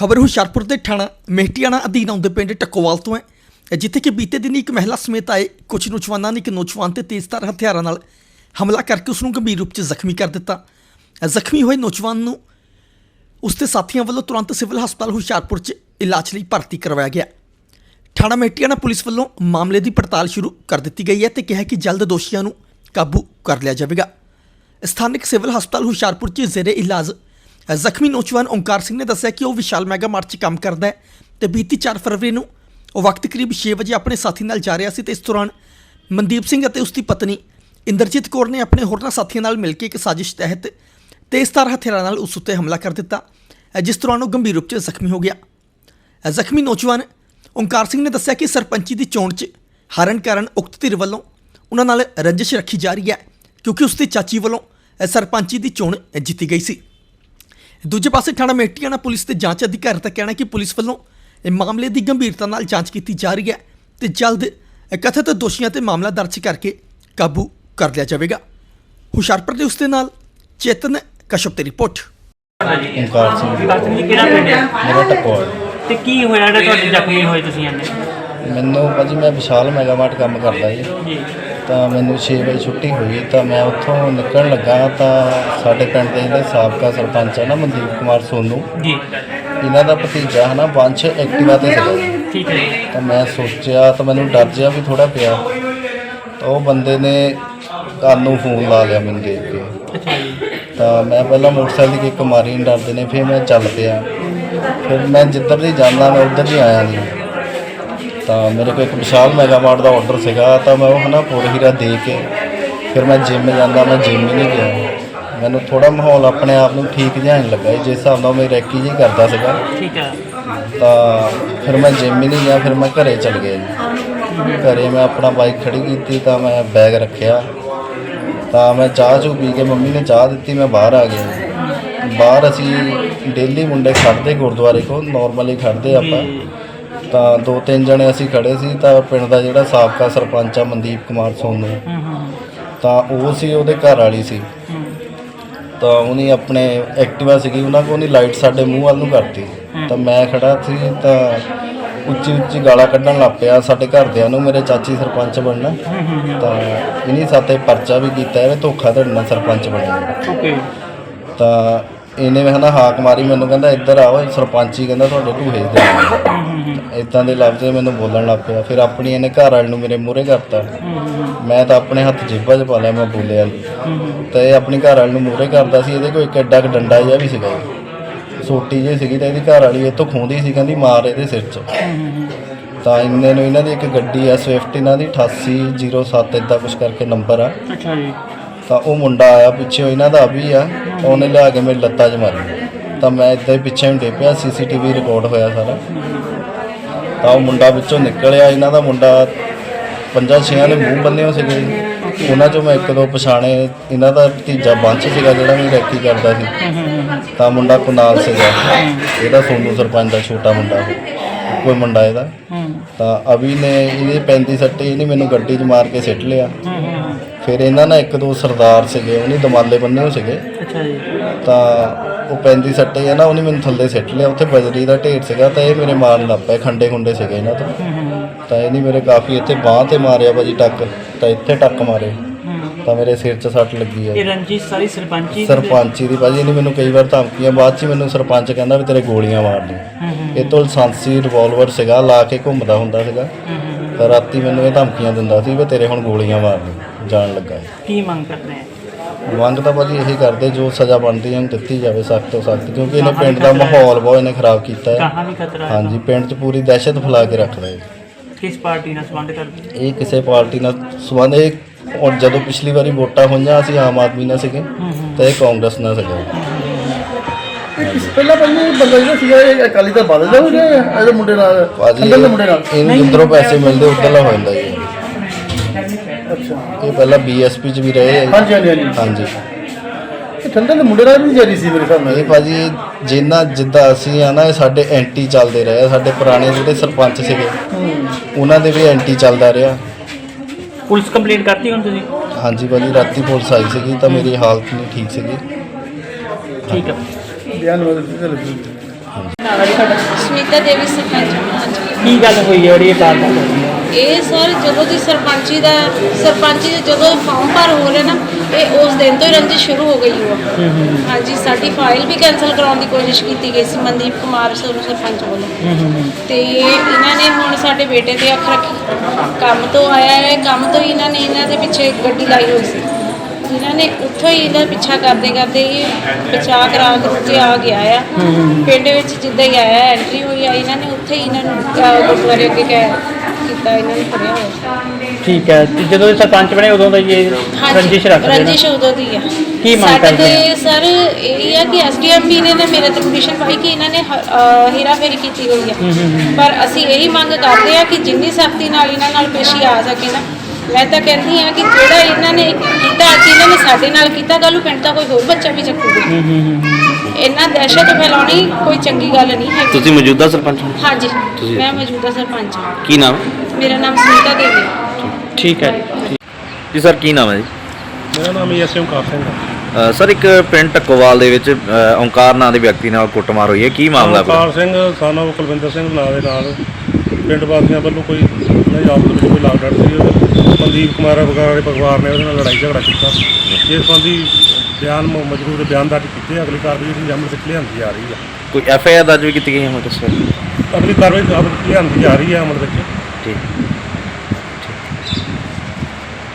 ਖਬਰ ਹੁਸ਼ਿਆਰਪੁਰ ਦੇ ਥਾਣਾ ਮਹਿਟੀਆਣਾ ਅਧੀਨ ਆਉਂਦੇ ਪਿੰਡ ਟੱਕੋਵਾਲ ਤੋਂ ਹੈ। ਜਿੱਥੇ ਕਿ ਬੀਤੇ ਦਿਨ ਇੱਕ ਮਹਿਲਾ ਸਮੇਤ ਆਏ ਕੁਝ ਨੌਜਵਾਨਾਂ ਨੇ ਇੱਕ ਨੌਜਵਾਨ ਤੇ ਤੇਜ਼ਧਾਰ ਹਥਿਆਰਾਂ ਨਾਲ ਹਮਲਾ ਕਰਕੇ ਉਸ ਨੂੰ ਗੰਭੀਰ ਰੂਪ 'ਚ ਜ਼ਖਮੀ ਕਰ ਦਿੱਤਾ। ਜ਼ਖਮੀ ਹੋਏ ਨੌਜਵਾਨ ਨੂੰ ਉਸ ਦੇ ਸਾਥੀਆਂ ਵੱਲੋਂ ਤੁਰੰਤ ਸਿਵਲ ਹਸਪਤਾਲ ਹੁਸ਼ਿਆਰਪੁਰ 'ਚ ਇਲਾਜ ਲਈ ਭਰਤੀ ਕਰਵਾਇਆ ਗਿਆ। ਥਾਣਾ ਮਹਿਟੀਆਣਾ ਪੁਲਿਸ ਵੱਲੋਂ ਮਾਮਲੇ ਦੀ ਪੜਤਾਲ ਸ਼ੁਰੂ ਕਰ ਦਿੱਤੀ ਗਈ ਹੈ ਤੇ ਕਿਹਾ ਕਿ ਜਲਦ ਦੋਸ਼ੀਆਂ ਨੂੰ ਕਾਬੂ ਕਰ ਲਿਆ ਜਾਵੇਗਾ। ਸਥਾਨਕ ਸਿਵਲ ਹਸਪਤਾਲ ਹੁਸ਼ਿਆਰਪੁਰ 'ਚ ਜ਼ੇਰੇ ਇਲਾਜ ਜ਼ਖਮੀ ਨੌਜਵਾਨ ਓਂਕਾਰ ਸਿੰਘ ਨੇ ਦੱਸਿਆ ਕਿ ਉਹ ਵਿਸ਼ਾਲ ਮੈਗਾ ਮਾਰਟ 'ਚ ਕੰਮ ਕਰਦਾ ਹੈ ਤੇ ਬੀਤੀ 4 ਫਰਵਰੀ ਨੂੰ ਉਹ ਵਕਤ ਕਰੀਬ 6 ਵਜੇ ਆਪਣੇ ਸਾਥੀ ਨਾਲ ਜਾ ਰਿਹਾ ਸੀ ਤੇ ਇਸ ਦੌਰਾਨ ਮਨਦੀਪ ਸਿੰਘ ਅਤੇ ਉਸ ਦੀ ਪਤਨੀ ਇੰਦਰਜੀਤ ਕੌਰ ਨੇ ਆਪਣੇ ਹੋਰਨਾਂ ਸਾਥੀਆਂ ਨਾਲ ਮਿਲ ਕੇ ਇੱਕ ਸਾਜ਼ਿਸ਼ ਤਹਿਤ ਤੇਜ਼ਧਾਰ ਹਥਿਆਰਾਂ ਨਾਲ ਉਸ ਉੱਤੇ ਹਮਲਾ ਕਰ ਦਿੱਤਾ ਜਿਸ ਦੌਰਾਨ ਉਹ ਗੰਭੀਰ ਰੂਪ 'ਚ ਜ਼ਖਮੀ ਹੋ ਗਿਆ। ਜ਼ਖਮੀ ਨੌਜਵਾਨ ਓਂਕਾਰ ਸਿੰਘ ਨੇ ਦੱਸਿਆ ਕਿ ਸਰਪੰਚੀ ਦੀ ਚੋਣ 'ਚ ਹਾਰਨ ਕਾਰਨ ਉਕਤ ਧਿਰ ਵੱਲੋਂ ਉਹਨਾਂ ਨਾਲ ਰੰਜਿਸ਼ ਰੱਖੀ ਜਾ ਰਹੀ ਹੈ ਕਿਉਂਕਿ ਉਸ ਦੀ ਚਾਚੀ ਵੱਲੋਂ ਸਰਪੰਚੀ ਦੀ ਚੋਣ ਜਿੱਤੀ ਗਈ ਸੀ। ਦੂਜੇ ਪਾਸੇ ਥਾਣਾ ਮੇਟੀਆਣਾ ਪੁਲਿਸ ਦੇ ਜਾਂਚ ਅਧਿਕਾਰੀ ਦਾ ਕਹਿਣਾ ਕਿ ਪੁਲਿਸ ਵੱਲੋਂ ਇਹ ਮਾਮਲੇ ਦੀ ਗੰਭੀਰਤਾ ਨਾਲ ਜਾਂਚ ਕੀਤੀ ਜਾ ਰਹੀ ਹੈ ਤੇ ਜਲਦ ਕਥਿਤ ਦੋਸ਼ੀਆਂ ਤੇ ਮਾਮਲਾ ਦਰਜ ਕਰਕੇ ਕਾਬੂ ਕਰ ਲਿਆ ਜਾਵੇਗਾ। ਹੁਸ਼ਿਆਰਪੁਰ ਦੇ ਉਸ ਦੇ ਨਾਲ ਚੇਤਨ ਕਸ਼ਪ ਦੀ ਰਿਪੋਰਟ। ਓਮਕਾਰ ਸਿੰਘ। ਕਾਸਮ ਜੀ ਕਿਹੜਾ ਪਿੰਡ ਹੈ? ਮੇਰਾ ਟਕੋਲ ਤੇ ਕੀ ਹੋਇਆ ਜਿਹੜਾ ਤੁਹਾਡੇ ਜ਼ਖਮੀ ਹੋਏ ਤੁਸੀਂ ਇਹਨੇ ਮੈਨੂੰ ਭਾਜੀ ਮੈਂ ਵਿਸ਼ਾਲ ਮੈਗਾਮਾਰਟ ਕੰਮ ਕਰਦਾ ਜੀ। ਜੀ। ਤਾਂ ਮੈਨੂੰ 6 ਵਜੇ ਛੁੱਟੀ ਹੋਈ ਤਾਂ ਮੈਂ ਉੱਥੋਂ ਨਿਕਲਣ ਲੱਗਾ ਤਾਂ ਸਾਡੇ ਪਿੰਡ ਦੇ ਜਿਹੜੇ ਸਾਬਕਾ ਸਰਪੰਚ ਆ ਨਾ ਮਨਦੀਪ ਕੁਮਾਰ ਸੋਨੂ ਜੀ। ਇਹਨਾਂ ਦਾ ਭਤੀਜਾ ਹੈ ਨਾ ਵੰਸ਼ ਐਕਟਿਵਾ ਤੇ ਸੀਗਾ। ਠੀਕ ਹੈ ਜੀ। ਤਾਂ ਮੈਂ ਸੋਚਿਆ ਤਾਂ ਮੈਨੂੰ ਡਰ ਜਿਹਾ ਵੀ ਥੋੜਾ ਪਿਆ। ਤਾਂ ਉਹ ਬੰਦੇ ਨੇ ਕੰਨ ਨੂੰ ਫੋਨ ਲਾ ਲਿਆ ਮੈਨੂੰ ਦੇਖ ਕੇ। ਅੱਛਾ ਜੀ। ਤਾਂ ਮੈਂ ਪਹਿਲਾਂ ਮੋਟਰਸਾਈਕਲ ਦੀ ਕਿੱਕ ਮਾਰੀ ਡਰਦੇ ਨੇ ਫਿਰ ਮੈਂ ਚੱਲ ਪਿਆ। ਫਿਰ ਮੈਂ ਜਿੱਧਰ ਦੀ ਜਾਂਦਾ ਮੈਂ ਉੱਧਰ ਦੀ ਆਇਆ ਨਹੀਂ ਤਾਂ ਮੇਰੇ ਕੋਲ ਇੱਕ ਵਿਸ਼ਾਲ ਮੈਗਾਮਾਰਟ ਦਾ ਆਰਡਰ ਸੀਗਾ ਤਾਂ ਮੈਂ ਉਹ ਹਨਾ ਪੁਰ ਹੀਰਾ ਦੇ ਕੇ ਫਿਰ ਮੈਂ ਜਿਮ ਜਾਂਦਾ ਮੈਂ ਜਿਮ ਹੀ ਨਹੀਂ ਗਿਆ। ਮੈਨੂੰ ਥੋੜਾ ਮਾਹੌਲ ਆਪਣੇ ਆਪ ਨੂੰ ਠੀਕ ਨਹੀਂ ਲੱਗਾ ਜਿਸ ਹਿਸਾਬ ਨਾਲ ਮੈਂ ਰੈਕੀ ਜੀ ਕਰਦਾ ਸੀਗਾ। ਠੀਕ ਹੈ ਤਾਂ ਫਿਰ ਮੈਂ ਜਿਮ ਹੀ ਨਹੀਂ ਗਿਆ ਫਿਰ ਮੈਂ ਘਰੇ ਚਲ ਗਿਆ ਜੀ। ਘਰੇ ਮੈਂ ਆਪਣਾ ਬਾਈਕ ਖੜੀ ਕੀਤੀ ਤਾਂ ਮੈਂ ਬੈਗ ਰੱਖਿਆ। ਤਾਂ ਮੈਂ ਚਾਹ ਚੂ ਪੀ ਕੇ ਮੰਮੀ ਨੇ ਚਾਹ ਦਿੱਤੀ ਮੈਂ ਬਾਹਰ ਆ ਗਿਆ। ਬਾਹਰ ਅਸੀਂ ਡੇਲੀ ਮੁੰਡੇ ਖੜਦੇ ਗੁਰਦੁਆਰੇ ਕੋਲ ਨਾਰਮਲੀ ਖੜਦੇ ਆਪਾਂ। ਤਾਂ ਦੋ ਤਿੰਨ ਜਣੇ ਅਸੀਂ ਖੜੇ ਸੀ ਤਾਂ ਪਿੰਡ ਦਾ ਜਿਹੜਾ ਸਾਬਕਾ ਸਰਪੰਚ ਆ ਮਨਦੀਪ ਕੁਮਾਰ ਸੋਨੂ। ਹੂੰ ਹੂੰ ਤਾਂ ਉਹ ਸੀ ਉਹਦੇ ਘਰ ਵਾਲੀ ਸੀ। ਤਾਂ ਉਹਨੇ ਆਪਣੇ ਐਕਟਿਵਾ ਸੀਗੀ ਉਹਨਾਂ ਕੋਲ ਉਹਨੇ ਲਾਈਟ ਸਾਡੇ ਮੂੰਹ ਵੱਲ ਨੂੰ ਕਰਤੀ। ਤਾਂ ਮੈਂ ਖੜਾ ਸੀ ਤਾਂ ਉੱਚੀ ਉੱਚੀ ਗਾਲਾਂ ਕੱਢਣ ਲੱਗ ਪਿਆ ਸਾਡੇ ਘਰਦਿਆਂ ਨੂੰ ਮੇਰੇ ਚਾਚੀ ਸਰਪੰਚ ਬਣਨਾ। ਤਾਂ ਇਨੀ ਸਾਤੇ ਪਰਚਾ ਵੀ ਕੀਤਾ ਇਹਨੇ ਧੋਖਾ ਧੜੀ ਨਾਲ ਸਰਪੰਚ ਓਕੇ। ਤਾਂ ਇਹਨੇ ਮੈਂ ਹਨਾ ਹਾਕ ਮਾਰੀ ਮੈਨੂੰ ਕਹਿੰਦਾ ਇੱਧਰ ਆਓ ਸਰਪੰਚ ਹੀ ਕਹਿੰਦਾ ਤੁਹਾਡੇ ਢੂਹੇ ਦੇ ਇਦਾਂ ਦੇ ਲਫ਼ਜ਼ ਮੈਨੂੰ ਬੋਲਣ ਲੱਗ ਪਿਆ। ਫਿਰ ਆਪਣੀ ਇਹਨੇ ਘਰ ਵਾਲੇ ਨੂੰ ਮੇਰੇ ਮੂਹਰੇ ਕਰਤਾ। ਮੈਂ ਤਾਂ ਆਪਣੇ ਹੱਥ ਜੇਬਾਂ 'ਚ ਪਾ ਲਿਆ ਮੈਂ ਬੋਲਿਆ ਤਾਂ ਇਹ ਆਪਣੀ ਘਰ ਵਾਲੀ ਨੂੰ ਮੂਹਰੇ ਕਰਦਾ ਸੀ ਇਹਦੇ ਕੋਲ ਇੱਕ ਐਡਾ ਕੁ ਡੰਡਾ ਜਿਹਾ ਵੀ ਸੀਗਾ। ਸੋਟੀ ਜਿਹੀ ਸੀਗੀ ਤਾਂ ਇਹਦੀ ਘਰ ਵਾਲੀ ਇਹ ਤੋਂ ਖੂੰਦੀ ਸੀ ਕਹਿੰਦੀ ਮਾਰ ਇਹਦੇ ਸਿਰ 'ਚ। ਤਾਂ ਇੰਨੇ ਨੂੰ ਇਹਨਾਂ ਦੀ ਇੱਕ ਗੱਡੀ ਆ ਸਵਿਫਟ ਇਹਨਾਂ ਦੀ 8807 ਇਦਾਂ ਕੁਝ ਕਰਕੇ ਨੰਬਰ ਆ। ਅੱਛਾ ਜੀ। ਤਾਂ ਉਹ ਮੁੰਡਾ ਆਇਆ ਪਿੱਛੇ ਇਹਨਾਂ ਦਾ ਵੀ ਆ ਉਹਨੇ ਲਿਆ ਕੇ ਮੇਰੀ ਲੱਤਾਂ 'ਚ ਮਾਰੀ। ਤਾਂ ਮੈਂ ਇੱਦਾਂ ਹੀ ਪਿੱਛੇ ਨੂੰ ਡੇਪਿਆ ਸੀਸੀਟੀਵੀ ਰਿਕਾਰਡ ਹੋਇਆ ਸਾਰਾ। ਤਾਂ ਉਹ ਮੁੰਡਾ ਵਿੱਚੋਂ ਨਿਕਲਿਆ ਇਹਨਾਂ ਦਾ ਮੁੰਡਾ ਪੰਜਾਂ ਛੇਆਂ ਦੇ ਮੂੰਹ ਬੰਨੇ ਹੋ ਸੀਗੇ। ਉਹਨਾਂ ਚੋਂ ਮੈਂ ਇੱਕ ਦੋ ਪਛਾਣੇ ਇਹਨਾਂ ਦਾ ਭਤੀਜਾ ਬੰਚ ਸੀਗਾ ਜਿਹੜਾ ਵੀ ਰੈਕੀ ਕਰਦਾ ਸੀ। ਤਾਂ ਮੁੰਡਾ ਕੁਨਾਲ ਸੀਗਾ। ਇਹਦਾ ਸੋਨੂ ਸਰਪੰਚ ਦਾ ਛੋਟਾ ਮੁੰਡਾ ਕੋਈ ਮੁੰਡਾ ਇਹਦਾ। ਤਾਂ ਅਭੀ ਨੇ ਇਹਦੇ 35 ਸੱਟੇ ਇਹਨੇ ਮੈਨੂੰ ਗੱਡੀ 'ਚ ਮਾਰ ਕੇ ਸਿੱਟ ਲਿਆ। ਫਿਰ ਇਹਨਾਂ ਨਾਲ ਇੱਕ ਦੋ ਸਰਦਾਰ ਸੀਗੇ ਉਹਨੇ ਦਮਾਲੇ ਬੰਨੇ ਹੋ ਸੀਗੇ। ਅੱਛਾ ਜੀ। ਤਾਂ ਉਹ ਪੈਂਦੀ ਸੱਟੇ ਆ ਨਾ ਉਹਨੇ ਮੈਨੂੰ ਥੱਲੇ ਸਿੱਟ ਲਿਆ। ਉੱਥੇ ਬਜਰੀ ਦਾ ਢੇਰ ਸੀਗਾ ਤਾਂ ਇਹ ਮੇਰੇ ਮਾਰਨ ਲੱਗ ਪਏ ਖੰਡੇ ਖੁੰਡੇ ਸੀਗੇ ਇਹਨਾਂ ਤੋਂ। ਤਾਂ ਇਹਨੇ ਮੇਰੇ ਕਾਫੀ ਇੱਥੇ ਬਾਹ ਤੇ ਮਾਰਿਆ ਭਾਜੀ ਟੱਕ ਤਾਂ ਇੱਥੇ ਟੱਕ ਮਾਰੇ। ਤਾਂ ਮੇਰੇ ਸਿਰ 'ਚ ਸੱਟ ਲੱਗੀ ਇਹ ਆ ਰਣਜੀਤ ਸਾਰੀ ਸਰਪੰਚੀ ਸਰਪੰਚੀ ਦੀ ਭਾਜੀ ਇਹਨੇ ਮੈਨੂੰ ਕਈ ਵਾਰ ਧਮਕੀਆਂ ਬਾਅਦ 'ਚ ਹੀ ਮੈਨੂੰ ਸਰਪੰਚ ਕਹਿੰਦਾ ਵੀ ਤੇਰੇ ਗੋਲੀਆਂ ਮਾਰ ਹੂੰ ਇਹ ਤੋਂ ਲਾਇਸੈਂਸੀ ਰਿਵਾਲਵਰ ਸੀਗਾ ਲਾ ਕੇ ਘੁੰਮਦਾ ਹੁੰਦਾ ਸੀਗਾ। ਰਾਤੀ ਮੈਨੂੰ ਇਹ ਧਮਕੀਆਂ ਦਿੰਦਾ ਸੀ ਵੀ ਤੇਰੇ ਹੁਣ ਗੋਲੀਆਂ ਮਾਰ ਦੇ। ਜਾਣ ਲੱਗਾ ਹੈ। ਕੀ ਮੰਗ ਕਰਦੇ ਹੈ? ਮੰਗ ਤਾਂ ਭਾਜੀ ਇਹੀ ਕਰਦੇ ਜੋ ਸਜ਼ਾ ਬਣਦੀ ਹੈ ਉਹਨੂੰ ਦਿੱਤੀ ਜਾਵੇ ਸਖਤ ਤੋਂ ਸਖਤ ਕਿਉਂਕਿ ਇਹਨੇ ਪਿੰਡ ਦਾ ਮਾਹੌਲ ਬਹੁਤ ਇਹਨੇ ਖਰਾਬ ਕੀਤਾ ਹੈ। ਕਹਾਂ ਵੀ ਖਤਰਾ ਹੈ? ਹਾਂਜੀ ਪਿੰਡ 'ਚ ਪੂਰੀ ਦਹਿਸ਼ਤ ਫੈਲਾ ਕੇ ਰੱਖਦਾ ਹੈ। ਕਿਸ ਪਾਰਟੀ ਨਾਲ ਸੰਬੰਧ ਕਰਦੇ ਇਹ ਕਿਸੇ ਪਾਰਟੀ ਨਾਲ ਸੰਬੰਧ ਇਹ ਔਰ ਜਦੋਂ ਪਿਛਲੀ ਵਾਰੀ ਵੋਟਾਂ ਹੋਈਆਂ ਅਸੀਂ ਆਮ ਆਦਮੀ ਨਾਲ ਸੀਗੇ ਤੇ ਇਹ ਕਾਂਗਰਸ ਨਾਲ ਸੀਗੇ। ਪਹਿਲਾਂ ਪਹਿਲਾਂ ਬੰਦਾ ਜਿਹੜਾ ਸੀਗਾ ਇਹ ਅਕਾਲੀ ਦਲ ਬਦਲ ਜਾ ਹੋ ਗਿਆ ਇਹਦੇ ਮੁੰਡੇ ਨਾਲ ਭਾਜੀ ਸੰਗਲ ਦੇ ਮੁੰਡੇ ਨਾਲ? ਇਹਨੂੰ ਜਿੱਧਰੋਂ ਪੈਸੇ ਮਿਲਦੇ ਉੱਧਰਲਾ ਹੋ ਜਾਂਦਾ ਜੀ। ਅੱਛਾ। ਇਹ ਪਹਿਲਾਂ ਬੀਐਸਪੀ 'ਚ ਵੀ ਰਹੇ ਹੈ ਹਾਂਜੀ ਹਾਂਜੀ ਹਾਂਜੀ। ਹਾਂਜੀ। ਇਹ ਠੰਡੇ ਦੇ ਮੁੰਡੇ ਨਾਲ ਵੀ ਜਾਰੀ ਸੀ ਮੇਰੇ ਹਿਸਾਬ ਨਾਲ। ਇਹ ਭਾਜੀ ਜਿੰਨਾ ਜਿੱਦਾਂ ਅਸੀਂ ਆ ਨਾ ਇਹ ਸਾਡੇ ਐਂਟੀ ਚੱਲਦੇ ਰਹੇ ਆ। ਸਾਡੇ ਪੁਰਾਣੇ ਜਿਹੜੇ ਸਰਪੰਚ ਸੀਗੇ ਉਹਨਾਂ ਦੇ ਵੀ ਐਂਟੀ ਚੱਲਦਾ ਰਿਹਾ। ਪੁਲਿਸ ਕੰਪਲੇਂਟ ਕਰਤੀ ਹੁਣ ਤੁਸੀਂ? ਹਾਂਜੀ ਭਾਜੀ ਰਾਤੀ ਪੁਲਿਸ ਆਈ ਸੀਗੀ ਤਾਂ ਮੇਰੀ ਹਾਲਤ ਨਹੀਂ ਠੀਕ ਸੀਗੀ। ਠੀਕ ਹੈ ਬਿਆਨ ਲੱਗੇ ਤੁਹਾਡਾ ਸੁਨੀਤਾ ਦੇਵੀ ਸਰਪੰਚ। ਹਾਂਜੀ ਕੀ ਗੱਲ ਹੋਈ ਹੈ ਜਿਹੜੀ ਇਹ ਵਾਰਦਾਤ ਹੋਈ ਹੈ ਇਹ ਸਰ ਜਦੋਂ ਦੀ ਸਰਪੰਚੀ ਦਾ ਸਰਪੰਚੀ ਦੇ ਜਦੋਂ ਫਾਰਮ ਭਰ ਹੋ ਰਿਹਾ ਨਾ ਇਹ ਉਸ ਦਿਨ ਤੋਂ ਹੀ ਰੰਜਿਸ਼ ਸ਼ੁਰੂ ਹੋ ਗਈ ਉਹ ਹਾਂਜੀ ਸਾਡੀ ਫਾਈਲ ਵੀ ਕੈਨਸਲ ਕਰਾਉਣ ਦੀ ਕੋਸ਼ਿਸ਼ ਕੀਤੀ ਗਈ ਸੀ ਮਨਦੀਪ ਕੁਮਾਰ ਸਰ ਸਰਪੰਚ ਵੱਲੋਂ। ਤੇ ਇਹਨਾਂ ਨੇ ਹੁਣ ਸਾਡੇ ਬੇਟੇ ਤੇ ਅੱਖ ਰੱਖੀ। ਕੰਮ ਤੋਂ ਆਇਆ ਹੈ ਕੰਮ ਤੋਂ ਹੀ ਇਹਨਾਂ ਨੇ ਇਹਨਾਂ ਦੇ ਪਿੱਛੇ ਗੱਡੀ ਲਾਈ ਹੋਈ ਸੀ। ਇਹਨਾਂ ਨੇ ਉੱਥੋਂ ਹੀ ਇਹਦਾ ਪਿੱਛਾ ਕਰਦੇ ਕਰਦੇ ਇਹ ਬਚਾ ਕਰਾ ਕੇ ਆ ਗਿਆ ਆ। ਪਿੰਡ ਵਿੱਚ ਜਿੱਦਾਂ ਹੀ ਆਇਆ ਐਂਟਰੀ ਹੋਈ ਆ ਇਹਨਾਂ ਨੇ ਉੱਥੇ ਹੀ ਇਹਨਾਂ ਨੂੰ ਗੁਰਦੁਆਰੇ ਅੱਗੇ ਕਹਿ ਕੀਤਾ ਇਹਨਾਂ ਨੂੰ ਫੜਿਆ ਹੋਇਆ। ਠੀਕ ਹੈ। ਤੇ ਜਦੋਂ ਇਹ ਸਰਪੰਚ ਬਣੇ ਉਦੋਂ ਦਾ ਹੀ ਇਹ ਰੰਜਿਸ਼ ਰੱਖਦੇ ਨੇ। ਰੰਜਿਸ਼ ਉਦੋਂ ਦੀ ਆ। ਕੀ ਮੰਗ ਕਰਦੇ ਤੇ ਸਰ ਇਹ ਆ ਕਿ ਐਸਡੀਐਮ ਵੀ ਨੇ ਨਾ ਮੇਰੇ ਤੇ ਕੰਡੀਸ਼ਨ ਪਾਈ ਕਿ ਇਹਨਾਂ ਨੇ ਹੀਰਾ ਫੇਰੀ ਕੀਤੀ ਹੋਈ ਆ। ਪਰ ਅਸੀਂ ਇਹੀ ਮੰਗ ਕਰਦੇ ਆ ਕਿ ਜਿੰਨੀ ਸਖਤੀ ਨਾਲ ਇਹਨਾਂ ਨਾਲ ਪੇਸ਼ੀ ਆ ਸਕੇ ਨਾ ਮੈਂ ਤਾਂ ਕਹਿੰਦੀ ਆ ਕਿ ਜਿਹੜਾ ਇਹਨਾਂ ਨੇ ਕੀਤਾ ਅੱਜ ਇਹਨਾਂ ਨੇ ਸਾਡੇ ਨਾਲ ਕੀਤਾ ਕੱਲ੍ਹ ਨੂੰ ਪਿੰਡ ਦਾ ਕੋਈ ਹੋਰ ਬੱਚਾ ਵੀ ਚੱਕੂਗਾ ਇਹਨਾਂ ਦਹਿਸ਼ਤ ਫੈਲਾਉਣੀ ਕੋਈ ਚੰਗੀ ਗੱਲ ਨਹੀਂ ਹੈ ਤੁਸੀਂ ਮੌਜੂਦਾ ਸਰਪੰਚ ਹੋ? ਹਾਂਜੀ ਮੈਂ ਮੌਜੂਦਾ ਸਰਪੰਚ ਹਾਂ। ਕੀ ਨਾਮ? ਮੇਰਾ ਨਾਮ ਸੁਨੀਤਾ ਦੇਵੀ ਹੈ। ਠੀਕ ਹੈ। ਜੀ ਸਰ ਕੀ ਨਾਮ ਹੈ ਜੀ? ਮੇਰਾ ਨਾਮ ਯਸ ਓਮਕਾਰ ਸਿੰਘ ਹੈ। ਅ, ਸਰ ਇੱਕ ਪਿੰਡ ਟੱਕੋਵਾਲ ਦੇ ਵਿੱਚ ਅ, ਓਂਕਾਰ ਨਾਂ ਦੇ ਵਿਅਕਤੀ ਨਾਲ ਕੁੱਟਮਾਰ ਹੋਈ ਹੈ। ਕੀ ਮਾਮਲਾ? ਓਮਕਾਰ ਸਿੰਘ ਸਾਨੋ ਕੁਲਵਿੰਦਰ ਸਿੰਘ ਨਾਂ ਦੇ ਨਾਲ। ਪਿੰਡ ਵਾਸੀਆਂ ਵੱਲੋਂ ਕੋਈ ਨਹੀਂ ਆਪ ਦੇ ਵਿੱਚ ਕੋਈ ਲਾਗਡੜ ਸੀ ਉਹਦੇ ਮਨਦੀਪ ਕੁਮਾਰ ਵਗੈਰਾ ਦੇ ਪਰਿਵਾਰ ਨੇ ਉਹਦੇ ਨਾਲ ਲੜਾਈ ਝਗੜਾ ਕੀਤਾ। ਇਸ ਸੰਬੰਧੀ ਬਿਆਨ ਮ- ਮਜਬੂਰ ਦੇ ਬਿਆਨ ਦਰਜ ਕੀਤੇ ਅਗਲੀ ਕਾਰਵਾਈ ਦੀ ਅਮਲ ਵਿੱਚ ਲਿਆਂਦੀ ਜਾ ਰਹੀ ਹੈ ਕੋਈ ਐਫ ਆਈ ਆਰ ਦਰਜ ਵੀ ਕੀਤੀ ਗਈ ਹੈ ਦੱਸੋ ਅਗਲੀ ਕਾਰਵਾਈ ਵਿੱਚ ਲਿਆਂਦੀ ਜਾ ਰਹੀ ਹੈ ਅਮਲ ਵਿੱਚ।